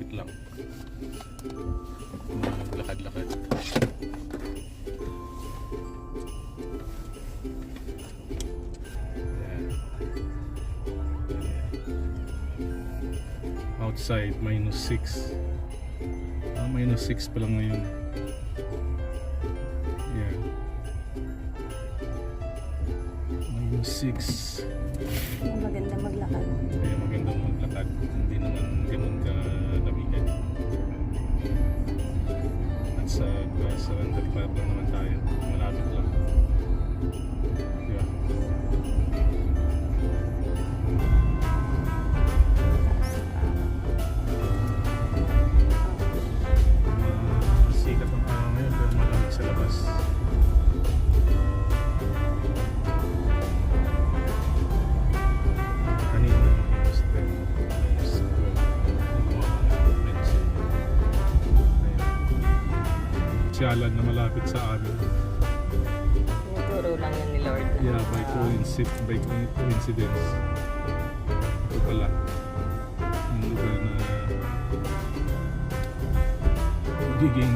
malapit lang. Maglakad-lakad. Ayan. Outside, minus 6. Ah, minus 6 pa lang ngayon. Yeah. Minus 6. Maganda maglakad. Club lang naman tayo. Malapit lang. Siyalan na malapit sa amin. Tinuturo lang yan ni Lord. na- Yeah, by coincidence, by co- coincidence. Ito pala. Yung lugar na magiging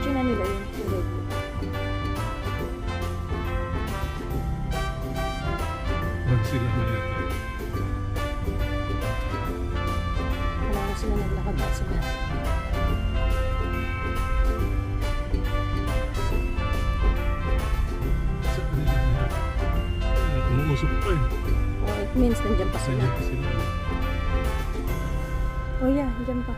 kotse na nila yun. Yung red. Wag sila may ito. Wala na sila naglakad ba sila. Sa Umuusok pa eh. O, it means nandyan pa sila. inyo pa sila. O, yeah, nandyan pa.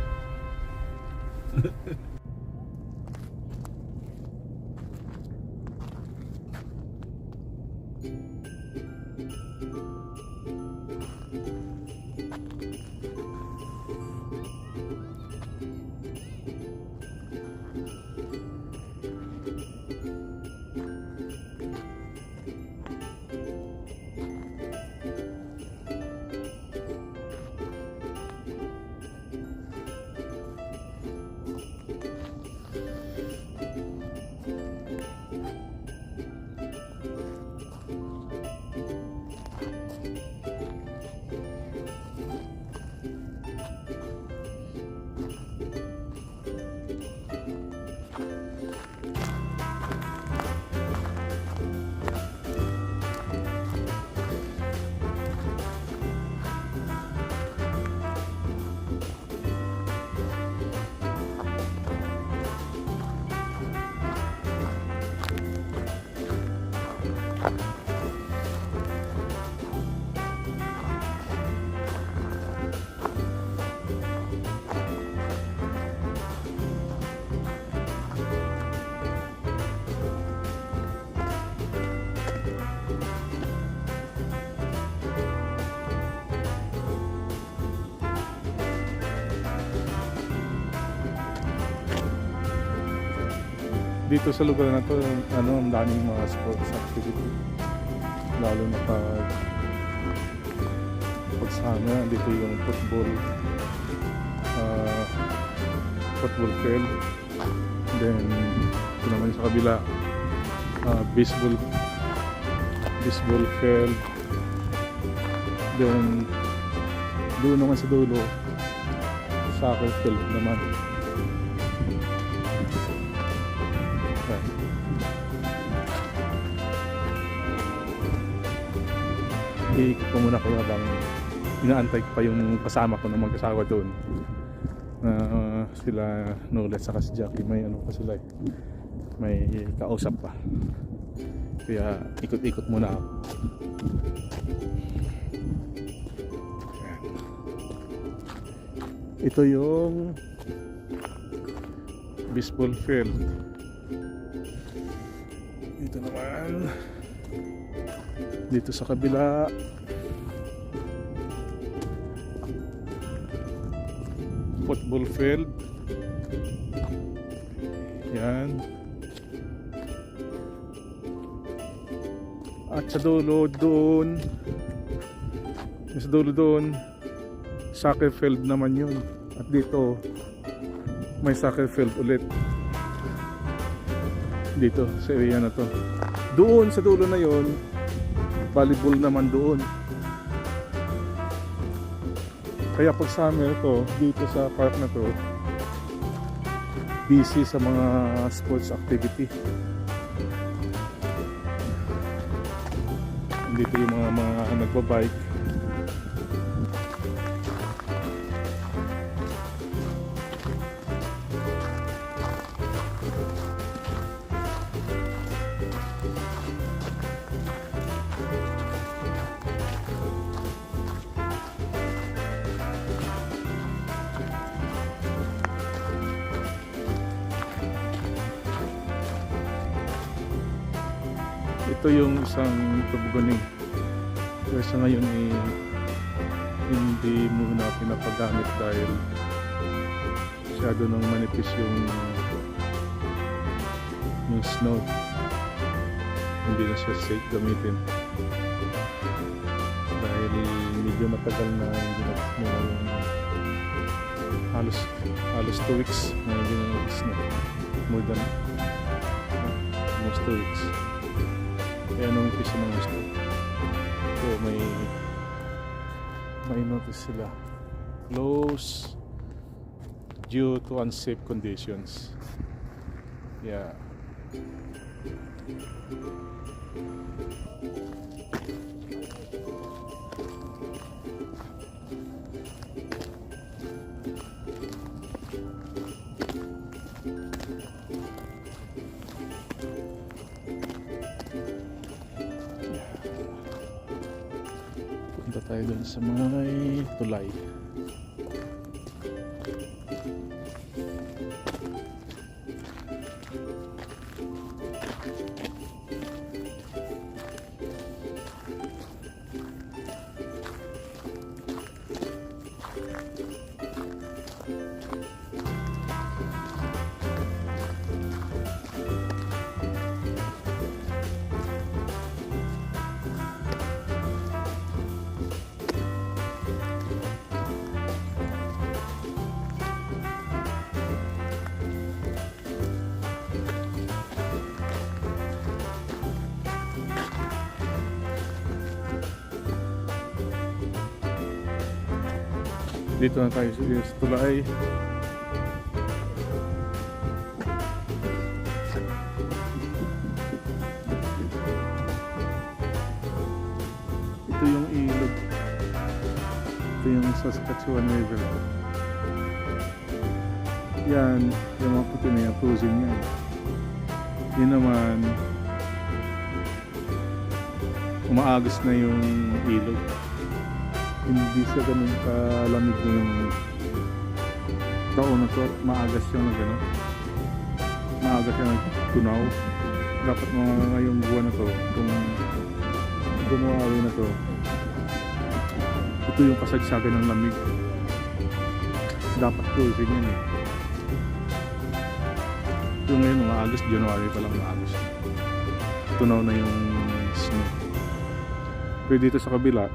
Dito sa lugar na to, ano, ang daming mga sports activity. Lalo na pag pag summer, dito yung football uh, football field. Then, ito naman sa kabila, uh, baseball baseball field. Then, doon naman sa dulo, soccer field naman. Iikot ko muna kayo habang inaantay ko pa yung kasama ko na mag-asawa doon. Na uh, sila Nolet saka si Jackie may ano pa sila eh. May kausap pa. Kaya ikot-ikot muna ako. Ito yung baseball field. Dito naman. Dito sa kabila. Football field. Yan. At sa dulo doon sa dulo doon, soccer field naman yun. At dito, may soccer field ulit. Dito, sa area na to. Doon, sa dulo na yon volleyball naman doon. Kaya pag summer to, dito sa park na to, busy sa mga sports activity. Dito yung mga mga nagbabike. Ito yung isang tubugani. Pero sa ngayon eh, hindi muna pinapagamit dahil masyado nang manipis yung yung snow. Hindi na siya safe gamitin. Dahil medyo matagal na hindi na snow yung halos halos 2 weeks na hindi na nag-snow. More than almost 2 weeks. Kaya nung umpisa ng gusto. So may may notice sila. Close due to unsafe conditions. Yeah. Tayo dun sa may tulay. Dito na tayo sa sa tulay. Ito yung ilog. Ito yung Saskatchewan River. Yan, yung mga puti na yan, cruising yan. Yun naman, umaagos na yung ilog hindi siya ganun kalamig na yung taon na to at maagas siya na gano'n. Maagas siya nagtunaw dapat mga ngayong buwan na to kung gumawa na to ito yung kasagsagan ng lamig. Dapat closing yan eh. Yung ngayon mga August, January pa lang maagos tunaw na yung snow. Pero dito sa kabila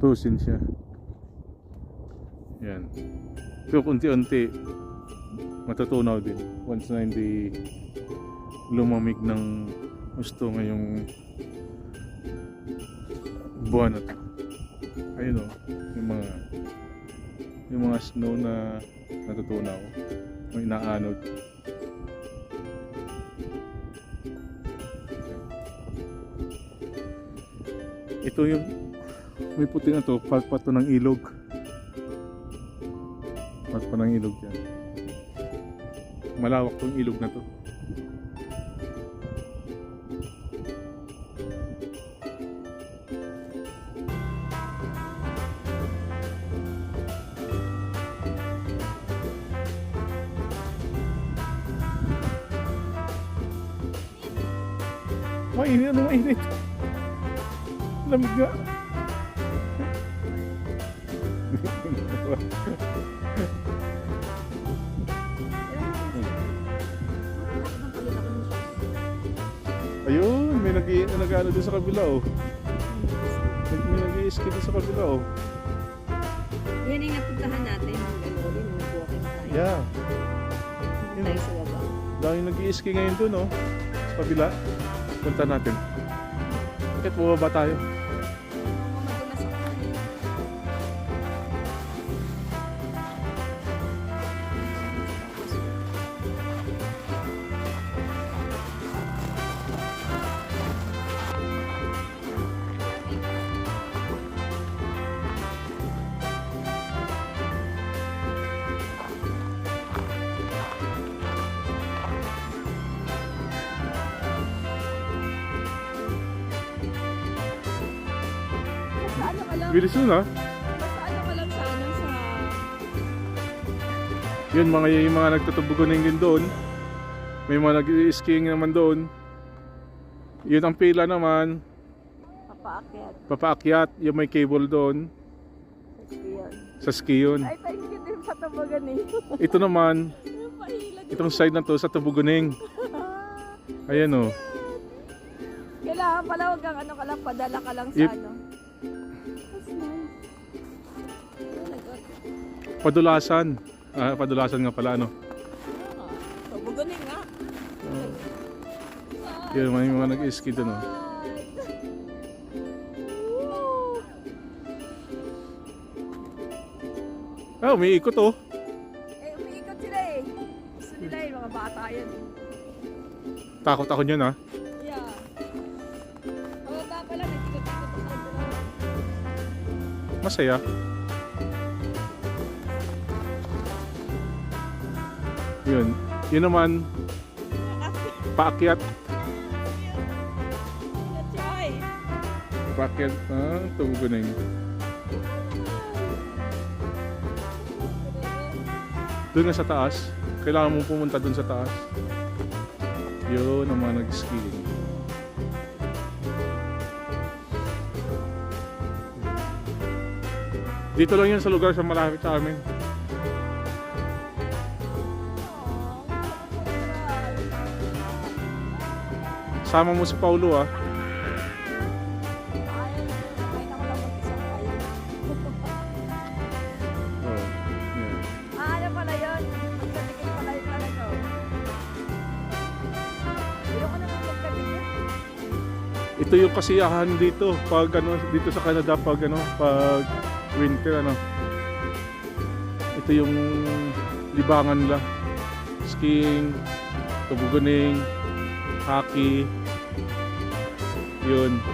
Tusin siya. Yan. So, unti-unti, matutunaw din. Once na hindi lumamig ng gusto ngayong buwan na to. Ayun o, yung mga yung mga snow na natutunaw. May inaanod. Ito yung may puti na to, part pa to ng ilog. Part pa ng ilog yan. Malawak tong ilog na to. Mainit, ano mainit? Lamig nga. Ayun, may nag nag-ano doon sa kabila oh. May, may nag-i-ski doon sa kabila oh. Yan yung napuntahan natin. Yung galori, nung nag-walking tayo. Yeah. Doon tayo sa baba. Dami nag-i-ski ngayon doon oh. Sa kabila. Punta natin. Bakit bumaba tayo? Bilis nun ah. Sa ano ka lang sa ano sa... Yun mga yung mga nagtutubugunin din doon. May mga nag-skiing naman doon. Yun ang pila naman. Papaakyat. Papaakyat. Yung may cable doon. Sa skiyon. Sa ski yun. Ay, thank you din sa tabagan eh. Ito naman. Itong side na to sa Tubuguning. Ayan oh. Kailangan pala huwag kang ano ka lang, padala ka lang sa Yep. ano. Padulasan. Ah, padulasan nga pala ano. Ah, Tubugunin nga. Yun may mga nag-ski doon oh. Ah, umiikot oh. Eh, umiikot sila eh. Gusto nila eh, mga bata yan. Takot ako niyan ah. Yeah. Mga bata pa lang, nagkikot-ikot dalawa. Masaya. Yun. Yun naman, paakyat. Paakyat. Ah, Tubuguning. Doon nga sa taas. Kailangan mong pumunta doon sa taas. Yun ang mga nag-skiing. Dito lang yun sa lugar sa malapit sa amin. Sama mo si Paulo ah. Oh, yeah. Ah, ano pala yun? Magkatikit pala yung pala. Ayoko naman. Ito yung kasiyahan dito pag ano dito sa Canada pag ano pag winter ano. Ito yung libangan nila. Skiing, tubuguning, hockey. Yun.